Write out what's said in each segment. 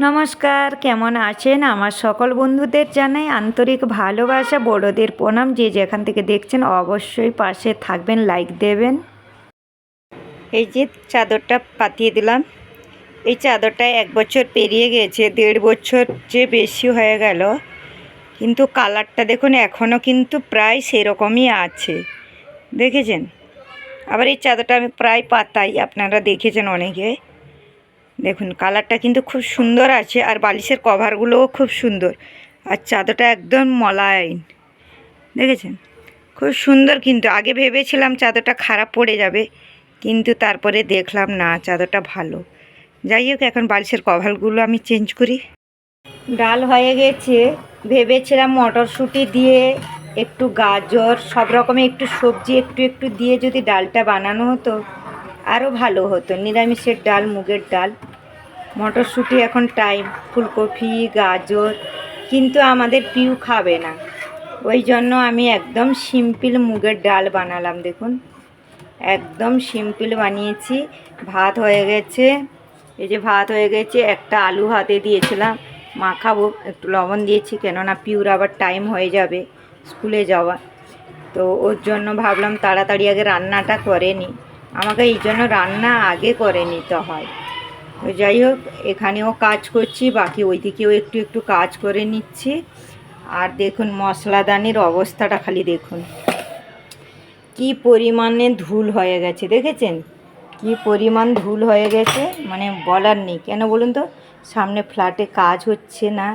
নমস্কার, কেমন আছেন? আমার সকল বন্ধুদের জানাই আন্তরিক ভালোবাসা, বড়দের প্রণাম। যে যেখান থেকে দেখছেন, অবশ্যই পাশে থাকবেন, লাইক দেবেন। এই যে চাদরটা পাতিয়ে দিলাম। এই চাদরটা এক বছর পেরিয়ে গেছে, দেড় বছর যে বেশি হয়ে গেল। কিন্তু কালারটা দেখুন এখনও কিন্তু প্রায় সেরকমই আছে। দেখেছেন? আবার এই চাদরটা আমি প্রায় পাতাই, আপনারা দেখেছেন অনেকে। দেখুন, কালারটা কিন্তু খুব সুন্দর আছে আর বালিশের কভারগুলোও খুব সুন্দর। আর চাদরটা একদম মলায়ন। দেখেছেন? খুব সুন্দর কিন্তু। আগে ভেবেছিলাম চাদরটা খারাপ পড়ে যাবে, কিন্তু তারপরে দেখলাম না, চাদরটা ভালো। যাই হোক, এখন বালিশের কভারগুলো আমি চেঞ্জ করি। ডাল হয়ে গেছে। ভেবেছিলাম মটরশুঁটি দিয়ে একটু গাজর, সব রকমের একটু সবজি একটু একটু দিয়ে যদি ডালটা বানানো হতো আরও ভালো হতো। নিরামিষের ডাল, মুগের ডাল। মটরশুঁটি এখন টাইম ফুলকপি, গাজর। কিন্তু আমাদের পিউ খাবে না। ওই জন্য আমি একদম সিম্পল মুগের ডাল বানালাম, দেখুন। একদম সিম্পল বানিয়েছি। ভাত হয়ে গেছে। এই যে ভাত হয়ে গেছে, একটা আলু হাতে দিয়েছিলাম। মাখাবো, একটু লবণ দিয়েছি, কেননা পিউর আবার টাইম হয়ে যাবে স্কুলে যাওয়া। তো ওর জন্য ভাবলাম তাড়াতাড়ি আগে রান্নাটা করে নিই আমাকে এই জন্য রান্না আগে করে নিতে হয়। তো যাই হোক এখানেও কাজ করছি, বাকি ওইদিকেও একটু একটু কাজ করে নিচ্ছি। আর দেখুন, মশলাদানির অবস্থাটা খালি দেখুন। কি পরিমাণে ধুল হয়ে গেছে, দেখেছেন? কি পরিমাণ ধুল হয়ে গেছে মানে বলার নেই। কেন বলুন তো? সামনে ফ্ল্যাটে কাজ হচ্ছে না।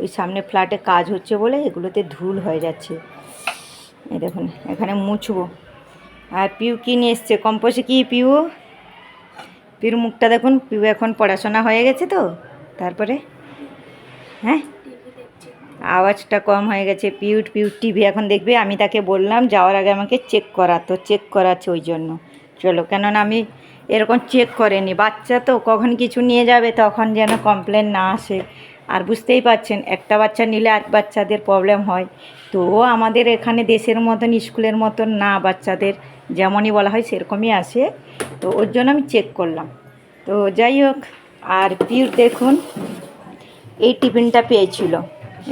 ওই সামনে ফ্ল্যাটে কাজ হচ্ছে বলে এগুলোতে ধুল হয়ে যাচ্ছে। এই দেখুন, এখানে মুছবো। আর পিউ কি নিয়ে এসছে? কম্পোসে কি পিউ? পিউর মুখটা দেখুন, পিউ এখন পড়াশোনা হয়ে গেছে তো, তারপরে? হ্যাঁ? আওয়াজটা কম হয়ে গেছে পিউট পিউট টিভি এখন দেখবে, আমি তাকে বললাম, যাওয়ার আগে আমাকে চেক করা, তো চেক করাচ্ছে ওই জন্য। চলো, কেননা আমি এরকম চেক করেনি, বাচ্চা তো, কখন কিছু নিয়ে যাবে তখন যেন কমপ্লেন না আসে। আর বুঝতেই পারছেন, একটা বাচ্চা নিলে আর বাচ্চাদের প্রবলেম হয়। তো আমাদের এখানে দেশের মতন, স্কুলের মতন না, বাচ্চাদের যেমনই বলা হয় সেরকমই আসে তো ওর জন্য আমি চেক করলাম। তো যাই হোক, আর পিউর দেখুন, এই টিফিনটা পেয়েছিল।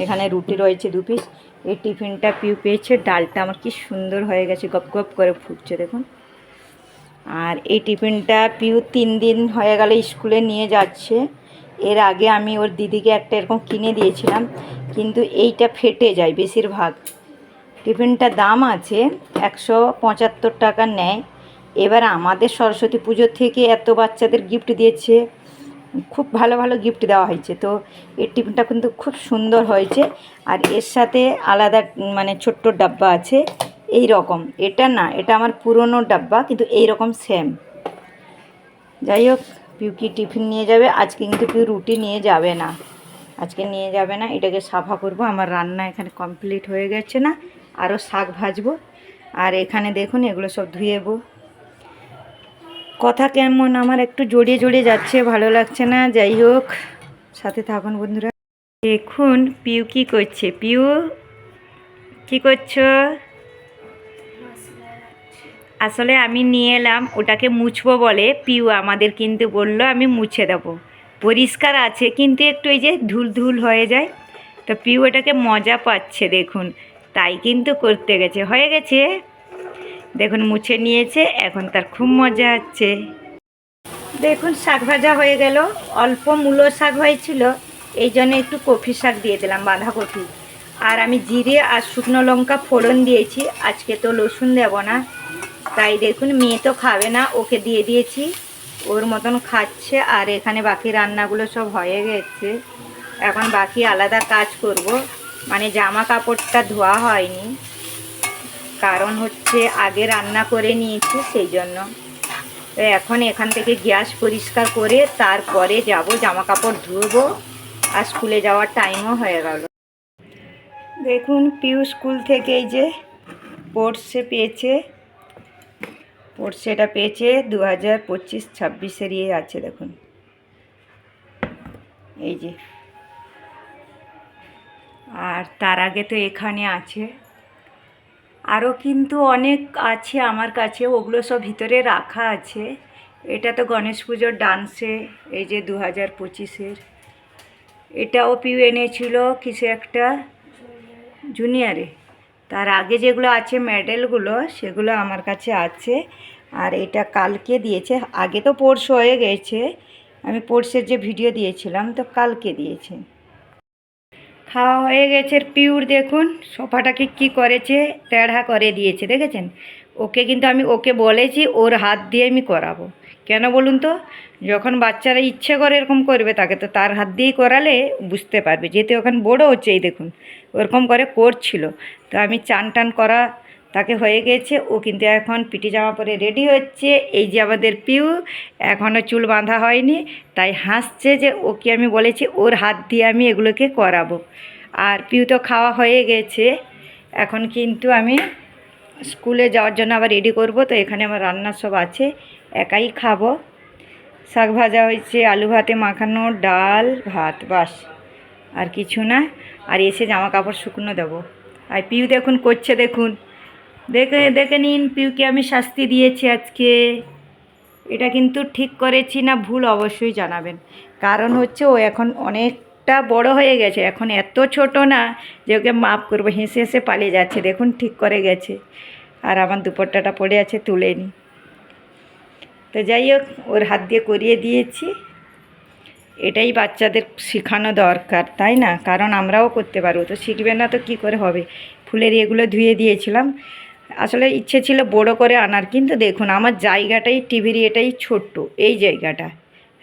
এখানে রুটি রয়েছে দু পিস এই টিফিনটা পিউ পেয়েছে। ডালটা আমার কি সুন্দর হয়ে গেছে, গপ গপ করে ফুটছে, দেখুন। আর এই টিফিনটা পিউ তিন দিন হয়ে গেল স্কুলে নিয়ে যাচ্ছে। এর আগে আমি ওর দিদিকে একটা এরকম কিনে দিয়েছিলাম, কিন্তু এইটা ফেটে যায় বেশিরভাগ। টিফিনটার দাম আছে, একশো পঁচাত্তর টাকা নেয়। এবার আমাদের সরস্বতী পুজো থেকে এত বাচ্চাদের গিফট দিয়েছে, খুব ভালো ভালো গিফট দেওয়া হয়েছে। তো এর টিফিনটা কিন্তু খুব সুন্দর হয়েছে, আর এর সাথে আলাদা মানে ছোট্ট ডাব্বা আছে, এই রকম। এটা না, এটা আমার পুরনো ডাব্বা, কিন্তু এই রকম সেম যাই হোক। পিউ কি টিফিন নিয়ে যাবে, আজকে কিন্তু পিউ রুটি নিয়ে যাবে না। আজকে নিয়ে যাবে না, এটাকে সাফা করব। আমার রান্না এখানে কমপ্লিট হয়ে গেছে না, আরও শাক ভাজবো। আর এখানে দেখুন, এগুলো সব ধুয়েবো কথা কেমন? আমার একটু জড়িয়ে জড়িয়ে যাচ্ছে, ভালো লাগছে না। যাই হোক, সাথে থাকুন বন্ধুরা। দেখুন, পিউ কি করছে? পিউ, কি করছ? আসলে আমি নিয়ে এলাম, ওটাকে মুছবো বলে পিউ আমাদের কিন্তু বলল, আমি মুছে দেবো। পরিষ্কার আছে, কিন্তু একটু এই যে ধুল ধুল হয়ে যায়। তো পিউ এটাকে মজা পাচ্ছে, দেখুন। তাই কিন্তু করতে গেছে। হয়ে গেছে? দেখুন, মুছে নিয়েছে, এখন তার খুব মজা হচ্ছে। দেখুন, শাক ভাজা হয়ে গেল। অল্প মূলো শাক হয়েছিল, এই জন্য একটু কফি শাক দিয়ে দিলাম, বাঁধাকপি। আর আমি জিরে আর শুকনো লঙ্কা ফোড়ন দিয়েছি। আজকে তো রসুন দেব না। তাই দেখুন, মেয়ে তো খাবে না, ওকে দিয়ে দিয়েছি। ওর মতন খাচ্ছে, আর এখানে বাকি রান্নাগুলো সব হয়ে গেছে। এখন বাকি আলাদা কাজ করব। মানে জামা কাপড়টা ধোয়া হয়নি। কারণ হচ্ছে আগে রান্না করে নিয়েছি, সেই জন্য। এখন এখান থেকে গ্যাস পরিষ্কার করে তারপরে যাব জামা কাপড় ধুবো, আর স্কুলে যাওয়ার টাইমও হয়ে গেল। দেখুন, পিউ স্কুল থেকে এই যে স্পোর্টসে পেয়েছে। স্পোর্টসেটা পেয়েছে দু হাজার পঁচিশ ছাব্বিশের ইয়ে আছে, দেখুন। এই যে। আর তার আগে তো এখানে আছে। আরও কিন্তু অনেক আছে আমার কাছে, ওগুলো সব ভিতরে রাখা আছে। এটা তো গণেশ পুজোর ডান্সে, এই যে দু হাজার পঁচিশের। এটাও পিউ এনেছিল কিছু একটা? জুনিয়রে। তার আগে যেগুলো আছে মেডেলগুলো, সেগুলো আমার কাছে আছে। আর এটা কালকে দিয়েছে। আগে তো পরশু হয়ে গেছে। আমি পরশের যে ভিডিও দিয়েছিলাম, তো কালকে দিয়েছে। খাওয়া হয়ে গেছে পিউর, দেখুন। সোফাটাকে কি করেছে তেড়া করে দিয়েছে, দেখেছেন? ওকে কিন্তু আমি, ওকে বলেছি, ওর হাত দিয়ে আমি করাবো। কেন বলুন তো? যখন বাচ্চারা ইচ্ছে করে এরকম করবে, তাকে তো তার হাত দিয়েই করালে বুঝতে পারবে যেহেতু ওখানে বড়ো হচ্ছে, এই দেখুন। ওরকম করে করছিল। তো আমি চান টান করা তাকে হয়ে গেছে। ও কিন্তু এখন পিটি জামা পরে রেডি হচ্ছে। এই যে আমাদের পিউ এখনও চুল বাঁধা হয়নি। তাই হাসছে যে ওকে আমি বলেছি, ওর হাত দিয়ে আমি এগুলোকে করাবো। আর পিউ তো খাওয়া হয়ে গেছে। এখন কিন্তু আমি স্কুলে যাওয়ার জন্য আবার রেডি করব। তো এখানে আমার রান্না সব আছে। একাই খাব। শাক ভাজা হয়েছে, আলু ভাতে মাখানো, ডাল, ভাত, বাস। আর কিছু না। আর এসে জামা কাপড় শুকনো দেবো। আর পিউ দেখুন, করছে দেখুন। দেখে দেখে নিন, পিউকে আমি শাস্তি দিয়েছি আজকে। এটা কিন্তু ঠিক করেছি না, ভুল অবশ্যই জানাবেন। কারণ হচ্ছে ও এখন অনেকটা বড় হয়ে গেছে। এখন এত ছোট না যে ওকে মাফ করব। হেসে হেসে পালিয়ে যাচ্ছে। দেখুন, ঠিক করে গেছে। আর আমার দুপট্টাটা পড়ে আছে, তুলে নি। তো যাই হোক, ওর হাত দিয়ে করিয়ে দিয়েছি। এটাই বাচ্চাদের শেখানো দরকার, তাই না? কারণ আমরাও করতে পারব। তো শিখবে না তো কি করে হবে? ফুলের এগুলো ধুয়ে দিয়েছিলাম। আসলে ইচ্ছে ছিল বড় করে আনার, কিন্তু দেখুন, আমার জায়গাটাই, টিভির এটাই ছোট্ট, এই জায়গাটা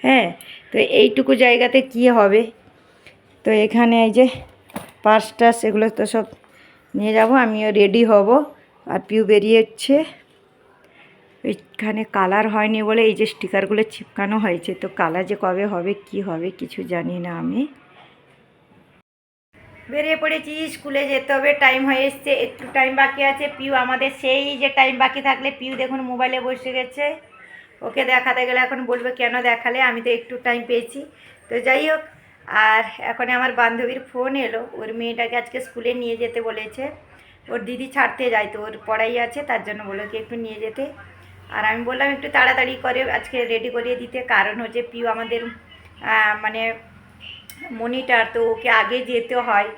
হ্যাঁ? তো এইটুকু জায়গাতে কি হবে? তো এখানে এই যে পার্স টাস, এগুলো তো সব নিয়ে যাব, আমিও রেডি হব। আর পিউ বেরিয়েছে। এখানে কালার হয়নি বলে এই যে স্টিকারগুলো চিপকানো হয়েছে, তো কালার যে কবে হবে, কি হবে কিছু জানি না আমি। বেরিয়ে পড়েছি, স্কুলে যেতে হবে টাইম হয়ে এসছে, একটু টাইম বাকি আছে, পিউ আমাদের সেই যে টাইম বাকি থাকলে পিউ দেখুন মোবাইলে বসে গেছে। ওকে দেখাতে গেলে এখন বলবে কেন দেখালে, আমি তো একটু টাইম পেয়েছি। তো যাই হোক, আর এখন আমার বান্ধবীর ফোন এলো, ওর মেয়েটাকে আজকে স্কুলে নিয়ে যেতে বলেছে। ওর দিদি ছাড়তে যায়, তো ওর পড়াই আছে, তার জন্য বলে কি একটু নিয়ে যেতে। আর আমি বললাম একটু তাড়াতাড়ি করে আজকে রেডি করিয়ে দিতে। কারণ হচ্ছে পিউ আমাদের মানে মনিটার তো ওকে আগে যেতে হয়।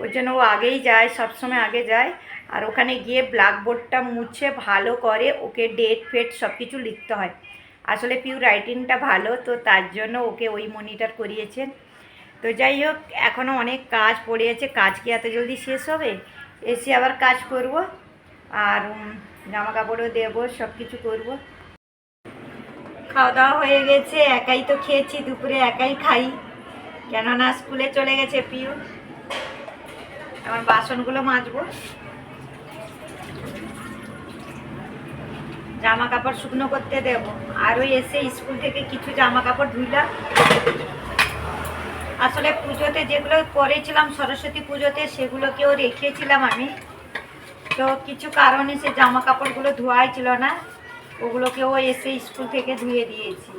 ওর জন্য ও আগেই যায়, সবসময় আগে যায়। আর ওখানে গিয়ে ব্ল্যাকবোর্ডটা মুছে ভালো করে ওকে ডেট ফেট সব কিছু লিখতে হয়। আসলে পিউ রাইটিংটা ভালো, তো তার জন্য ওকে ওই মনিটর করিয়েছেন তো যাই হোক এখনও অনেক কাজ পড়ে আছে। কাজ কি এত জলদি শেষ হবে? এসে আবার কাজ করব। আর জামা কাপড়ও দেবো সব কিছু করব। খাওয়া দাওয়া হয়ে গেছে, একাই তো খেয়েছি, দুপুরে একাই খাই। কেননা স্কুলে চলে গেছে পিউ আমার বাসনগুলো মাজবো। জামা কাপড় শুকনো করতে দেব। আর ওই এসে স্কুল থেকে কিছু জামা কাপড় ধুইলাম। আসলে পুজোতে যেগুলো করেছিলাম, সরস্বতী পুজোতে সেগুলোকেও রেখেছিলাম আমি। তো কিছু কারণে সে জামা কাপড়গুলো ধোয়াই ছিল না। ওগুলোকেও এসে স্কুল থেকে ধুয়ে দিয়েছি।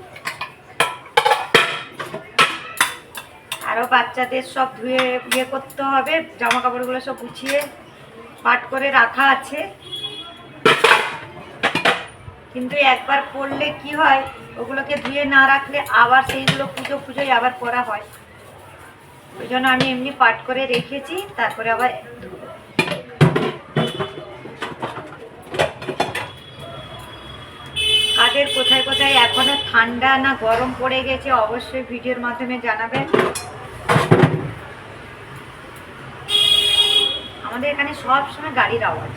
আরও বাচ্চাদের সব ধুয়ে ইয়ে করতে হবে জামা কাপড়গুলো সব গুছিয়ে পাট করে রাখা আছে। কিন্তু একবার পরলে কি হয়, ওগুলোকে ধুয়ে না রাখলে আবার সেইগুলো পুজো পুজোয় আবার পরা হয়। ওই জন্য আমি এমনি পাট করে রেখেছি, তারপরে আবার ধুবো কাদের কোথায় কোথায়? এখনও ঠান্ডা না গরম পড়ে গেছে, অবশ্যই ভিডিওর মাধ্যমে জানাবেন। আমাদের এখানে সব সময় গাড়ির আওয়াজ।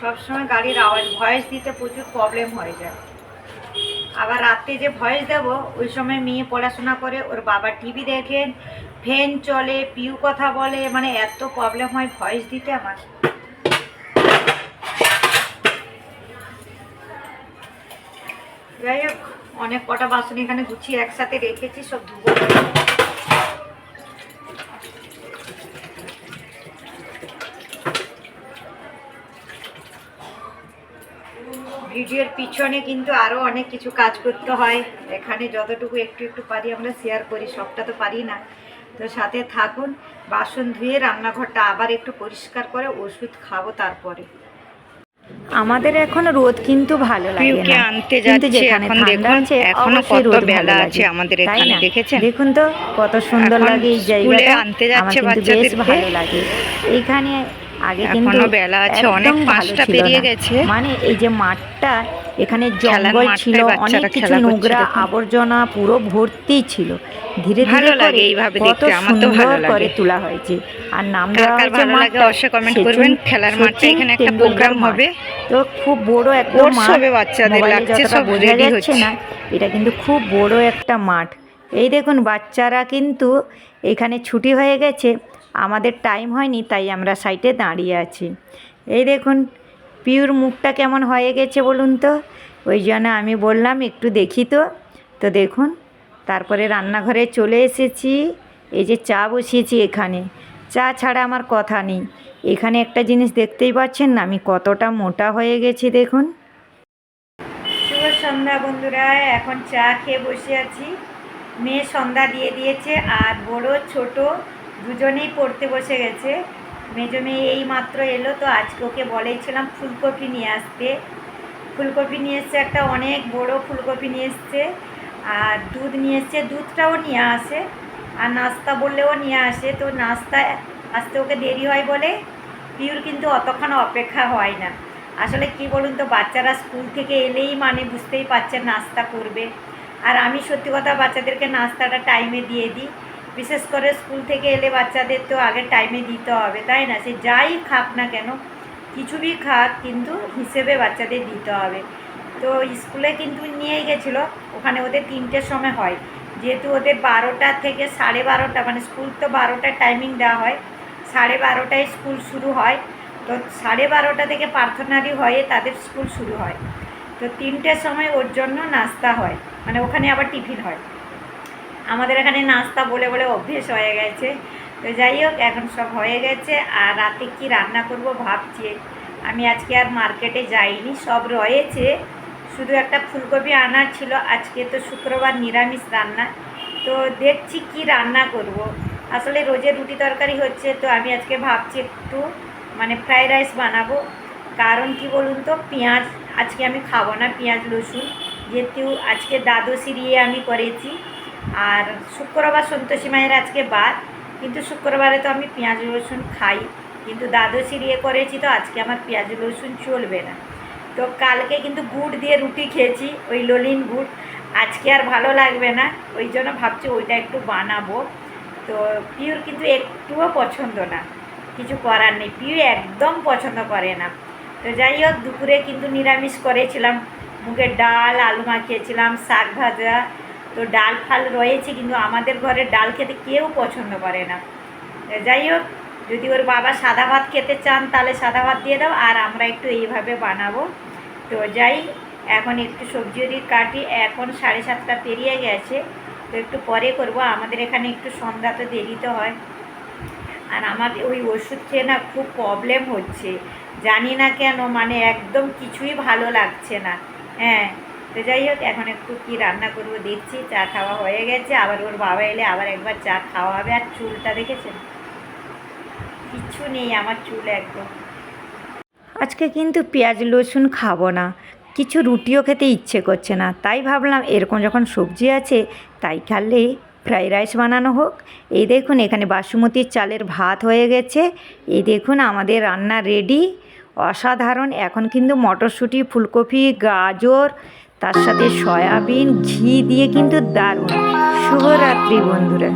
সব সময় গাড়ির আওয়াজ, ভয়েস দিতে প্রচুর প্রবলেম হয়ে যায়। আবার রাতে যে ভয়েস দেব, ওই সময় মেয়ে পড়াশোনা করে, ওর বাবা টিভি দেখেন, ফ্যান চলে, পিউ কথা বলে মানে এত প্রবলেম হয় ভয়েস দিতে আমার। অনেক কটা বাসন এখানে গুছিয়ে একসাথে রেখেছি, সব ধুবো। ভিডিওর পিছনে কিন্তু আরও অনেক কিছু কাজ করতে হয়। এখানে যতটুকু একটু একটু পারি আমরা শেয়ার করি, সবটা তো পারি না। তো সাথে থাকুন, বাসন ধুয়ে রান্নাঘরটা আবার একটু পরিষ্কার করে ওষুধ খাব তারপরে। আমাদের এখন রোদ কিন্তু ভালো লাগে না। আনতে যাচ্ছে, এখন দেখুন, এখনও কত বেলা আছে আমাদের এখানে, দেখেছেন? দেখুন তো কত সুন্দর এখন লাগে এই জায়গাটা। আনতে যাচ্ছে বাচ্চাদের ভালো লাগে। এইখানে আগে কিন্তু বেলা আছে, অনেক পাঁচটা পেরিয়ে গেছে। মানে এই যে মাঠটা এখানে জঙ্গল ছিল অনেক কিছু নোংরা আবর্জনা পুরো ভর্তি ছিল ধীরে ধীরে লাগে এইভাবে দেখতে, আমার তো ভালো লাগে। করে তোলা হয়েছে আর নাম দেওয়া হয়েছে ভালো লাগে অবশ্যই সচিন- করবেন। খেলার সচিন এখানে একটা মাঠ। হবে। তো খুব বড় একটা মাঠ হবে বাচ্চাদের, লাগছে সব ready হচ্ছে। না এটা কিন্তু খুব বড় একটা মাঠ এই দেখুন বাচ্চারা কিন্তু এখানে ছুটি হয়ে গেছে আমাদের টাইম হয়নি, তাই আমরা সাইটে দাঁড়িয়ে আছি। এই দেখুন পিউর মুখটা কেমন হয়ে গেছে বলুন তো? ওই জন্য আমি বললাম, একটু দেখি তো। তো দেখুন, তারপরে রান্নাঘরে চলে এসেছি। এই যে চা বসিয়েছি এখানে। চা ছাড়া আমার কথা নেই। এখানে একটা জিনিস দেখতেই পাচ্ছেন না, আমি কতটা মোটা হয়ে গেছি দেখুন। শুভ সন্ধ্যা বন্ধুরা, এখন চা খেয়ে বসে আছি। মেয়ে সন্ধ্যা দিয়ে দিয়েছে, আর বড়, ছোট দুজনেই পড়তে বসে গেছে। মেজো মেয়ে এই মাত্র এলো, তো আজকে ওকে বলেছিলাম ফুলকপি নিয়ে আসতে। ফুলকপি নিয়ে এসছে একটা অনেক বড় ফুলকপি নিয়ে এসছে, আর দুধ নিয়ে এসছে, দুধটাও নিয়ে আসে। আর নাস্তা বললেও নিয়ে আসে, তো নাস্তা আসতে ওকে দেরি হয় বলে পিউর কিন্তু অতক্ষণ অপেক্ষা হয় না। আসলে কি বলুন তো, বাচ্চারা স্কুল থেকে এলেই মানে বুঝতেই পারছেন নাস্তা করবে। আর আমি সত্যি কথা, বাচ্চাদেরকে নাস্তাটা টাইমে দিয়ে দিই। বিশেষ করে স্কুল থেকে এলে বাচ্চাদের তো আগে টাইমে দিতে হবে, তাই না? সে যাই খাক না কেন, কিছু বি খাক, কিন্তু হিসেবে বাচ্চাদের দিতে হবে। তো স্কুলে কিন্তু নিয়ে গেছিল, ওখানে ওদের তিনটের সময় হয়। যেহেতু ওদের বারোটা থেকে সাড়ে বারোটা মানে স্কুল তো বারোটার টাইমিং দেওয়া হয়, সাড়ে বারোটায় স্কুল শুরু হয়। তো সাড়ে বারোটা থেকে প্রার্থনারি হয়ে তাদের স্কুল শুরু হয়। তো তিনটের সময় ওর জন্য নাস্তা হয় মানে ওখানে আবার টিফিন হয়। আমাদের এখানে নাস্তা বলে বলে অভ্যেস হয়ে গেছে। তো যাই হোক, এখন সব হয়ে গেছে। আর রাতে কি রান্না করব ভাবছি। আমি আজকে আর মার্কেটে যাইনি, সব রয়েছে। শুধু একটা ফুলকপি আনার ছিল। আজকে তো শুক্রবার নিরামিষ রান্না। তো দেখছি কি রান্না করব। আসলে রোজে রুটি তরকারি হচ্ছে, তো আমি আজকে ভাবছি একটু মানে ফ্রাইড রাইস বানাবো। কারণ কি বলুন তো, পেঁয়াজ, আজকে আমি খাব না পেঁয়াজ, রসুন। যেহেতু আজকে দ্বাদশী দিয়ে আমি করেছি। আর শুক্রবার সন্তোষী মায়ের আজকে বাদ। কিন্তু শুক্রবারে তো আমি পেঁয়াজ, রসুন খাই। কিন্তু দ্বাদশী দিয়ে করেছি তো আজকে আমার পেঁয়াজ, রসুন চলবে না। তো কালকে কিন্তু গুড় দিয়ে রুটি খেয়েছি, ওই ললিন গুড়। আজকে আর ভালো লাগবে না, ওই জন্য ভাবছি ওইটা একটু বানাবো। তো পিউর কিন্তু একটুও পছন্দ না, কিছু করার নেই। পিউ একদম পছন্দ করে না। তো যাই হোক, দুপুরে কিন্তু নিরামিষ করেছিলাম। মুগের ডাল, আলু মাখিয়েছিলাম, শাক ভাজা তো ডাল ফাল রয়েছে, কিন্তু আমাদের ঘরে ডাল খেতে কেউ পছন্দ করে না। যাই হোক, যদি ওর বাবা সাদা ভাত খেতে চান, তাহলে সাদা ভাত দিয়ে দাও, আর আমরা একটু এইভাবে বানাবো। তো যাই, এখন একটু সবজি কাটি, এখন সাড়ে সাতটা পেরিয়ে গেছে। তো একটু পরে করব, আমাদের এখানে একটু সন্ধ্যা তো দেরিতে হয়। আর আমার ওই ওষুধ খেয়ে না খুব প্রবলেম হচ্ছে। জানি না কেন মানে একদম কিছুই ভালো লাগছে না। হ্যাঁ তো যাই হোক, এখন একটু কি রান্না করব দেখছি, চা খাওয়া হয়ে গেছে, আবার ওর বাবা এলে আবার একবার চা খাওয়া হবে আর চুলটা দেখেছেন? কিচ্ছু নেই আমার চুল একদম। আজকে কিন্তু পেঁয়াজ, রসুন খাব না, কিছু রুটিও খেতে ইচ্ছে করছে না, তাই ভাবলাম এরকম যখন সবজি আছে, তাই খালে ফ্রাইড রাইস বানানো হোক। এই দেখুন, এখানে বাসুমতির চালের ভাত হয়ে গেছে, এই দেখুন আমাদের রান্না রেডি। অসাধারণ, এখন কিন্তু মটরশুঁটি, ফুলকপি, গাজর তার সাথে সয়াবিন ঘি দিয়ে কিন্তু দারুণ। শুভরাত্রি বন্ধুরা।